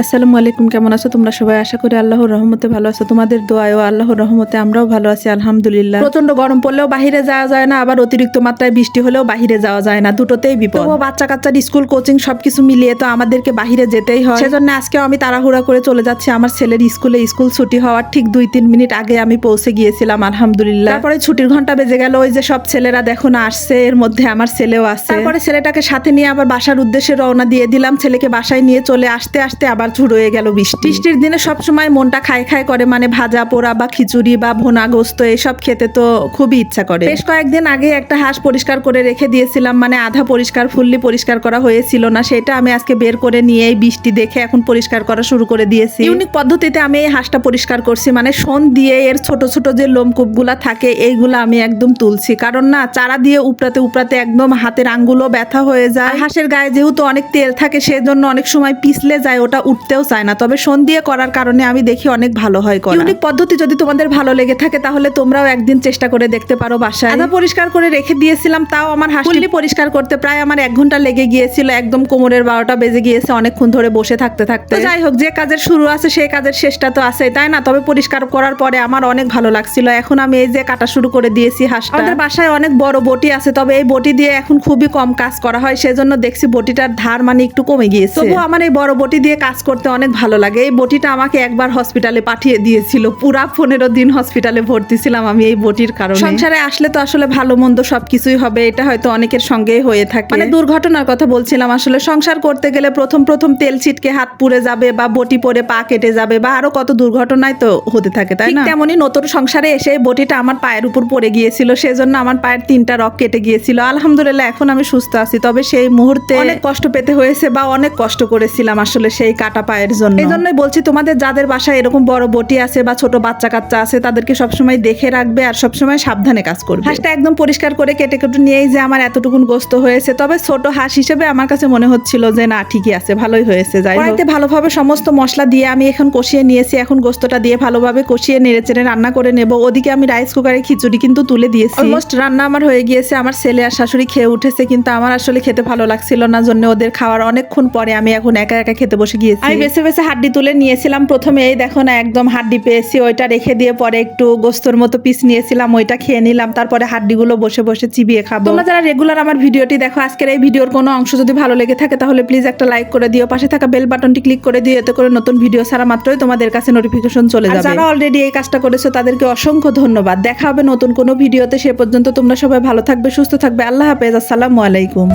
আসসালামু আলাইকুম, কেমন আছো তোমরা সবাই? আশা করি আল্লাহর রহমতে ভালো আছো। তোমাদের দোয়ায় ও আল্লাহর রহমতে আমরাও ভালো আছি, আলহামদুলিল্লাহ। প্রচণ্ড গরম পড়লেও বাহিরে যাওয়া যায় না, আবার অতিরিক্ত মাত্রায় বৃষ্টি হলেও বাহিরে যাওয়া যায় না, দুটোতেই বিপদ। ও বাচ্চা কাচ্চার স্কুল, কোচিং সবকিছু মিলিয়ে তো আমাদেরকে বাহিরে যেতেই হয়। সেজন্য আজকে আমি তাড়াহুড়া করে চলে যাচ্ছি আমার ছেলের স্কুলে। স্কুল ছুটি হওয়ার ঠিক দুই তিন মিনিট আগে আমি পৌঁছে গিয়েছিলাম, আলহামদুলিল্লাহ। তারপরে ছুটির ঘণ্টা বেজে গেল, ওই যে সব ছেলেরা দেখো না আসছে, এর মধ্যে আমার ছেলেও আসছে তারপরে ছেলেটাকে সাথে নিয়ে আবার বাসার উদ্দেশ্যে রওনা দিয়ে দিলাম। ছেলেকে বাসায় নিয়ে চলে আসতে আসতে আবার শুরু হয়ে গেল বৃষ্টি। বৃষ্টির দিনে সবসময় মনটা খায় খায় করে মানে ভাজা পোড়া বা খিচুড়ি বা ভোনা গোস্ত এসব খেতে তো খুবই ইচ্ছা করে। বেশ কয়েকদিন আগে একটা হাঁস পরিষ্কার করে রেখে দিয়েছিলাম মানে আধা পরিষ্কার, ফুললি পরিষ্কার করা হয়েছিল না, সেটা আমি আজকে বের করে নিয়ে এই বৃষ্টি দেখে এখন পরিষ্কার করা শুরু করে দিয়েছি। ইউনিক পদ্ধতিতে আমি এই হাঁসটা পরিষ্কার করছি মানে শোন দিয়ে এর ছোট ছোট যে লোমকূপগুলা থাকে, এইগুলো আমি একদম তুলছি। কারণ না, চারা দিয়ে উপরাতে উপরাতে একদম হাতের আঙ্গুলও ব্যথা হয়ে যায়। হাঁসের গায়ে যেহেতু অনেক তেল থাকে, সেজন্য অনেক সময় পিছলে যায়, ওটা উঠতেও চায় না। তবে শোন দিয়ে করার কারণে আমি দেখি অনেক ভালো হয় করা। ইউনিক পদ্ধতি যদি তোমাদের ভালো লেগে থাকে তাহলে তোমরাও একদিন চেষ্টা করে দেখতে পারো বাসায়। আধা পরিষ্কার করে রেখে দিয়েছিলাম তাও আমার হাঁসলি পরিষ্কার করতে প্রায় আমার এক ঘণ্টা লেগে গিয়েছিল একদম কোমরের বারোটা বেজে গিয়েছে অনেকক্ষণ ধরে বসে থাকতে থাকতে। যাই হোক যে কাজের শুরু আছে সেই কাজের শেষটা তো আছে তাই না? তবে পরিষ্কার করার পরে আমার অনেক ভালো লাগছিল। এখন আমি এই যে কাটা শুরু করে দিয়েছি হাঁসটা। আমাদের বাসায় অনেক বড় বটি আছে তবে এই বটি দিয়ে এখন খুবই কম কাজ করা হয় সেজন্য দেখছি বটিটার ধার মানে একটু কমে গিয়েছে। তবু আমার এই বড় বটি দিয়ে কাজ করতে অনেক ভালো লাগে। এই বটিটা আমাকে একবার হসপিটালে পাঠিয়ে দিয়েছিল। পুরা পনেরো দিন হসপিটালে ভর্তি ছিলাম আমি এই বটির কারণে। সংসারে আসলে তো আসলে ভালো মন্দ সবকিছুই হবে এটা হয়তো অনেকের সঙ্গেই হয়ে থাকে। মানে দুর্ঘটনার কথা বলছিলাম আসলে সংসার করতে গেলে প্রথম প্রথম তেল ছিটকে হাত পুড়ে যাবে বা বটি পরে পা কেটে যাবে বা আরও কত দুর্ঘটনায় তো হতে থাকে তাই না? তেমনই নতুন সংসারে এসে এই বটিটা আমার পায়ের উপর পড়ে গিয়েছিল সেজন্য আমার পায়ের তিনটা রক কেটে গিয়েছিল। আলহামদুলিল্লাহ এখন আমি সুস্থ আছি তবে সেই মুহূর্তে অনেক কষ্ট পেতে হয়েছে বা অনেক কষ্ট করেছিলাম আসলে সেই কাটা পায়ের জন্য। এই জন্যই বলছি তোমাদের যাদের বাসায় এরকম বড় বটি আছে বা ছোট বাচ্চা কাচ্চা আছে তাদেরকে সবসময় দেখে রাখবে আর সবসময় সাবধানে কাজ করবে। হাঁসটা একদম পরিষ্কার করে কেটে কেটে নিয়েই যে আমার এতটুকুন গোস্ত হয়েছে। তবে ছোট হাঁস হিসেবে আমার কাছে মনে হচ্ছিল যে না ঠিকই আছে ভালোই হয়েছে যাই। কড়াইতে ভালোভাবে সমস্ত মশলা দিয়ে আমি এখন কষিয়ে নিয়েছি। এখন গোস্তটা দিয়ে ভালোভাবে কষিয়ে নেড়ে চেড়ে রান্না করে নেব। ওদিকে আমি রাইস কুকারে খিচুড়ি কিন্তু তুলে দিয়েছি। অলমোস্ট রান্না আমার হয়ে গিয়েছে। আমার ছেলে আর শাশুড়ি খেয়ে উঠেছে কিন্তু আমার আসলে খেতে ভালো লাগছিল না। জন্য ওদের খাওয়ার অনেকক্ষণ পরে আমি এখন একা একা খেতে বসে গিয়েছি। আমি বেছে বেছে হাড্ডি তুলে নিয়েছিলাম। প্রথমে এই দেখো না একদম হাড্ডি পেয়েছি ওইটা রেখে দিয়ে পরে একটু গোস্তর মতো পিস নিয়েছিলাম ওইটা খেয়ে নিলাম তারপরে হাড্ডিগুলো বসে বসে চিবিয়ে খাব। তোমরা যারা রেগুলার আমার ভিডিওটি দেখো আজকের এই ভিডিওর কোনো অংশ যদি ভালো লেগে থাকে তাহলে প্লিজ একটা লাইক করে দিও। পাশে থাকা বেল বাটনটি ক্লিক করে দিও এতে করে নতুন ভিডিও ছাড়া মাত্রই তোমাদের কাছে নোটিফিকেশন চলে যাবে। যারা অলরেডি এই কাজটা করেছ তাদেরকে অসংখ্য ধন্যবাদ। দেখা হবে নতুন কোনো ভিডিওতে সে পর্যন্ত তোমরা সবাই ভালো থাকবে সুস্থ থাকবে। আল্লাহ হাফেজ আসসালামু আলাইকুম।